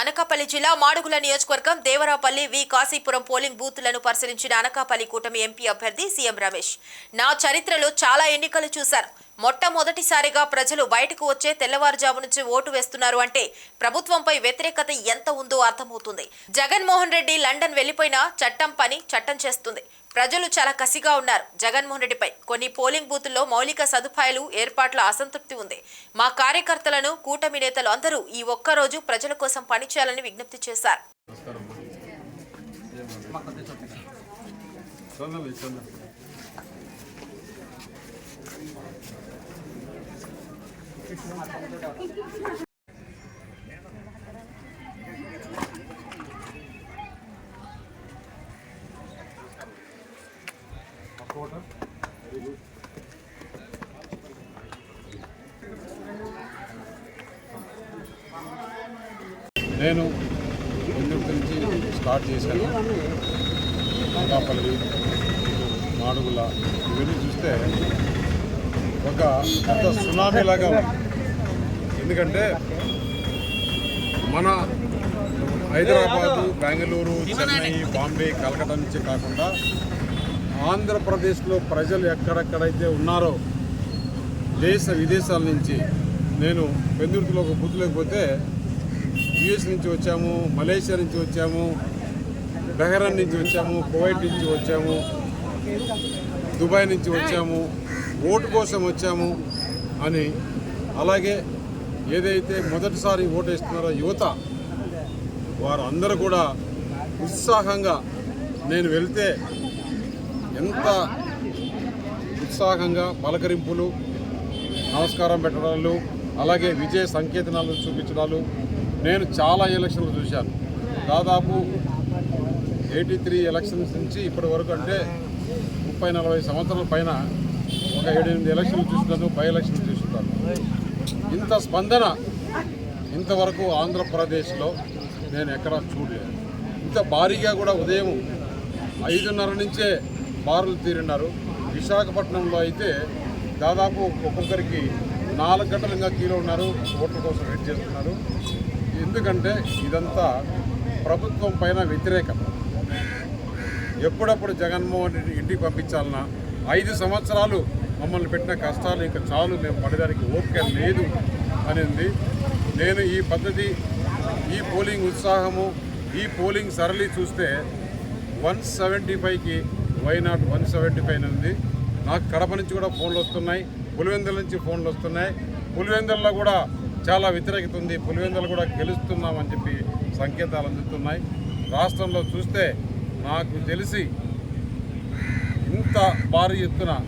అనకాపల్లి జిల్లా మాడుగుల నియోజకవర్గం Devarapalli V. Kasipuram polling బూత్లను పరిశీలించిన అనకాపల్లి కూటమి ఎంపీ అభ్యర్థి సీఎం రమేష్. నా చరిత్రలో చాలా ఎన్నికలు చూశారు. మొట్టమొదటిసారిగా ప్రజలు బయటకు వచ్చే తెల్లవారుజాము నుంచి ఓటు వేస్తున్నారు అంటే ప్రభుత్వంపై వ్యతిరేకత ఎంత ఉందో అర్థమవుతుంది. జగన్మోహన్ రెడ్డి లండన్ వెళ్ళిపోయినా చట్టం పని చట్టం చేస్తుంది. ప్రజలు చాలా కసిగా ఉన్నారు. జగన్మోహన్ రెడ్డిపై కొన్ని పోలింగ్ బూతుల్లో మౌలిక సదుపాయాలు ఏర్పాట్ల అసంతృప్తి ఉంది. మా కార్యకర్తలను కూటమి నేతలు అందరూ ఈ ఒక్కరోజు ప్రజల కోసం పనిచేయాలని విజ్ఞప్తి చేశారు. నేను ఎందుకు నుంచి స్టార్ట్ చేశాను. అనకాపల్లి మాడుగుల ఇవన్నీ చూస్తే ఒక పెద్ద సునామీ లాగా ఉంది. ఎందుకంటే మన హైదరాబాదు బెంగళూరు చెన్నై బాంబే కలకత్తా నుంచి కాకుండా ఆంధ్రప్రదేశ్లో ప్రజలు ఎక్కడెక్కడైతే ఉన్నారో దేశ విదేశాల నుంచి నేను పెందుర్తిలో ఒక బూత్ లేకపోతే యుఎస్ నుంచి వచ్చాము మలేషియా నుంచి వచ్చాము బెహ్రాన్ నుంచి వచ్చాము కువైట్ నుంచి వచ్చాము దుబాయ్ నుంచి వచ్చాము ఓటు కోసం వచ్చాము అని. అలాగే ఏదైతే మొదటిసారి ఓటు వేస్తున్నారో యువత వారందరూ కూడా ఉత్సాహంగా నేను వెళ్తే ఎంత ఉత్సాహంగా పలకరింపులు నమస్కారం పెట్టడాలు అలాగే విజయ సంకేతనాలు చూపించడాలు నేను చాలా ఎలక్షన్లు చూశాను. దాదాపు ఎయిటీ త్రీ ఎలక్షన్స్ నుంచి ఇప్పటి వరకు అంటే ముప్పై నలభై సంవత్సరాల పైన ఒక ఏడెనిమిది ఎలక్షన్లు చూస్తున్నాను బై ఎలక్షన్లు చూస్తున్నాను ఇంత స్పందన ఇంతవరకు ఆంధ్రప్రదేశ్లో నేను ఎక్కడా చూడలేదు. ఇంత భారీగా కూడా ఉదయం ఐదున్నర నుంచే బారులు తీరినారు. విశాఖపట్నంలో అయితే దాదాపు ఒక్కొక్కరికి నాలుగు గంటలు ఇంకా కీలో ఉన్నారు ఓట్ల కోసం వెయిట్ చేస్తున్నారు. ఎందుకంటే ఇదంతా ప్రభుత్వం పైన వ్యతిరేకత ఎప్పుడప్పుడు జగన్మోహన్ రెడ్డి ఇంటికి పంపించాలన్నా ఐదు సంవత్సరాలు మమ్మల్ని పెట్టిన కష్టాలు ఇంకా చాలు మేము పడడానికి ఓపిక లేదు అనేది. నేను ఈ పద్ధతి ఈ పోలింగ్ ఉత్సాహము ఈ పోలింగ్ సరళి చూస్తే వన్ సెవెంటీ ఫైవ్కి why not one seventy five ఉంది నాకు కడప నుంచి కూడా ఫోన్లు వస్తున్నాయి పులివెందుల నుంచి ఫోన్లు వస్తున్నాయి. పులివెందుల్లో కూడా చాలా వ్యతిరేకత ఉంది. పులివెందులు కూడా గెలుస్తున్నామని చెప్పి సంకేతాలు అందుతున్నాయి. రాష్ట్రంలో చూస్తే నాకు తెలిసి ఇంత భారీ ఎత్తున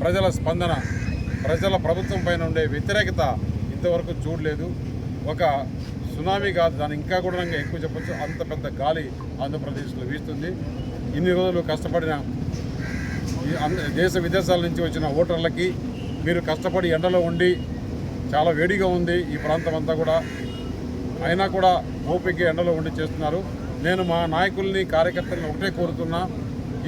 ప్రజల స్పందన ప్రజల ప్రభుత్వం పైన ఉండే వ్యతిరేకత ఇంతవరకు చూడలేదు. ఒక సునామీ కాదు. దాని ఇంకా కూడా ఎక్కువ చెప్పచ్చు. అంత పెద్ద గాలి ఆంధ్రప్రదేశ్లో వీస్తుంది. ఇన్ని రోజులు కష్టపడిన అంద- దేశ విదేశాల నుంచి వచ్చిన ఓటర్లకి మీరు కష్టపడి ఎండలో ఉండి చాలా వేడిగా ఉంది ఈ ప్రాంతం అంతా కూడా. అయినా కూడా ఓపిక ఎండలో ఉండి చేస్తున్నారు. నేను మా నాయకుల్ని కార్యకర్తలను ఒకటే కోరుతున్నా.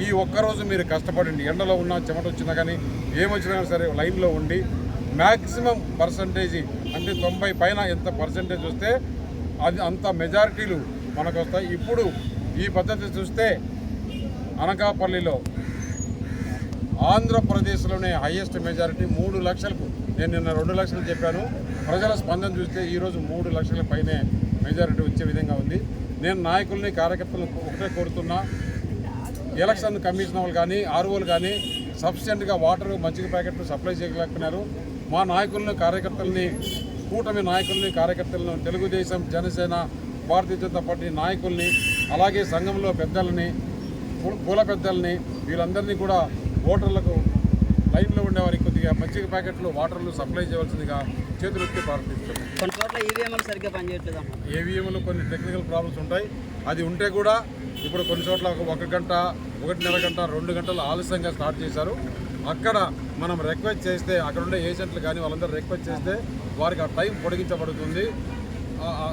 ఈ ఒక్కరోజు మీరు కష్టపడండి. ఎండలో ఉన్నా చెమట వచ్చినా కానీ ఏమొచ్చినా సరే లైన్లో ఉండి మ్యాక్సిమం పర్సంటేజీ అంటే తొంభై పైన ఎంత పర్సంటేజ్ వస్తే అది అంత మెజారిటీలు మనకు వస్తాయి ఇప్పుడు ఈ పద్ధతి చూస్తే అనకాపల్లిలో ఆంధ్రప్రదేశ్లోనే హైయెస్ట్ మెజారిటీ మూడు లక్షలకు నేను నిన్న రెండు లక్షలు చెప్పాను. ప్రజల స్పందన చూస్తే ఈరోజు మూడు లక్షల పైనే మెజారిటీ వచ్చే విధంగా ఉంది. నేను నాయకుల్ని కార్యకర్తలను ఒకటే కోరుతున్నా. ఎలక్షన్ కమిషన్ వాళ్ళు కానీ ఆర్ఓలు కానీ సఫిషియెంట్గా వాటర్ మంచిగా ప్యాకెట్లు సప్లై చేయలేకపోయినారు. మా నాయకులను కార్యకర్తల్ని కూటమి నాయకుల్ని కార్యకర్తలను తెలుగుదేశం జనసేన భారతీయ జనతా పార్టీ నాయకుల్ని అలాగే సంఘంలో పెద్దలని పూల కుల పెద్దల్ని వీళ్ళందరినీ కూడా ఓటర్లకు మజ్జిగ ప్యాకెట్లు వాటర్లు సప్లై చేయవలసిందిగా చేతులు ఎత్తి ప్రార్థిస్తున్నాం. కొన్ని ఈవీఎంలు టెక్నికల్ ప్రాబ్లమ్స్ ఉంటాయి. అది ఉంటే కూడా ఇప్పుడు కొన్ని చోట్ల ఒక- గంట ఒకటిన్నర గంట రెండు గంటలు ఆలస్యంగా స్టార్ట్ చేశారు. అక్కడ మనం రిక్వెస్ట్ చేస్తే అక్కడ ఉండే ఏజెంట్లు కానీ వాళ్ళందరూ రిక్వెస్ట్ చేస్తే వారికి ఆ టైం పొడిగించబడుతుంది.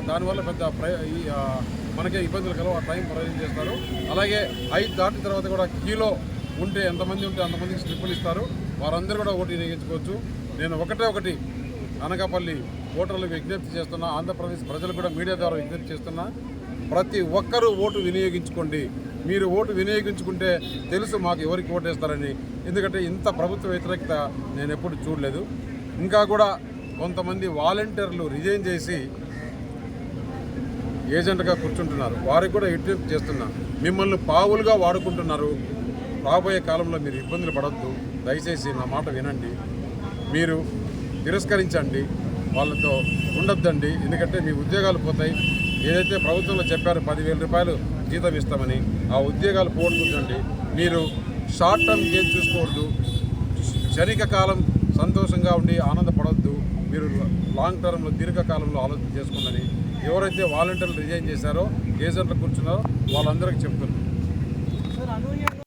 దానివల్ల పెద్ద మనకే ఇబ్బందులు కలవు. ఆ టైం ప్రొవైడ్ చేస్తారు అలాగే ఐదు దాటిన తర్వాత కూడా కీలో ఉంటే ఎంతమంది ఉంటే అంతమందికి స్లిప్పులు ఇస్తారు. వారందరూ కూడా ఓటు వినియోగించుకోవచ్చు నేను ఒకటే ఒకటి అనకాపల్లి ఓటర్లకు విజ్ఞప్తి చేస్తున్నా. ఆంధ్రప్రదేశ్ ప్రజలు కూడా మీడియా ద్వారా విజ్ఞప్తి చేస్తున్నా. ప్రతి ఒక్కరూ ఓటు వినియోగించుకోండి. మీరు ఓటు వినియోగించుకుంటే తెలుసు మాకు ఎవరికి ఓటేస్తారని ఎందుకంటే ఇంత ప్రభుత్వ వ్యతిరేకత నేను ఎప్పుడు చూడలేదు. ఇంకా కూడా కొంతమంది వాలంటీర్లు రిజైన్ చేసి ఏజెంట్గా కూర్చుంటున్నారు. వారికి కూడా విజ్ఞప్తి చేస్తున్నా. మిమ్మల్ని పావులుగా వాడుకుంటున్నారు. రాబోయే కాలంలో మీరు ఇబ్బందులు పడద్దు. దయచేసి నా మాట వినండి. మీరు తిరస్కరించండి. వాళ్ళతో ఉండొద్దండి. ఎందుకంటే మీ ఉద్యోగాలు పోతాయి. ఏదైతే ప్రభుత్వంలో చెప్పారో పదివేల రూపాయలు జీతం ఇస్తామని ఆ ఉద్యోగాలు పోగొట్టుకుందండి మీరు షార్ట్ టర్మ్ గేమ్ చూసుకోవద్దు. క్షణిక కాలం సంతోషంగా ఉండి ఆనందపడవద్దు మీరు లాంగ్ టర్మ్లో దీర్ఘకాలంలో ఆలోచన చేసుకోండి ఎవరైతే వాలంటీర్లు రిజైన్ చేశారో ఏజెంట్లు కూర్చున్నారో వాళ్ళందరికీ చెప్తున్నారు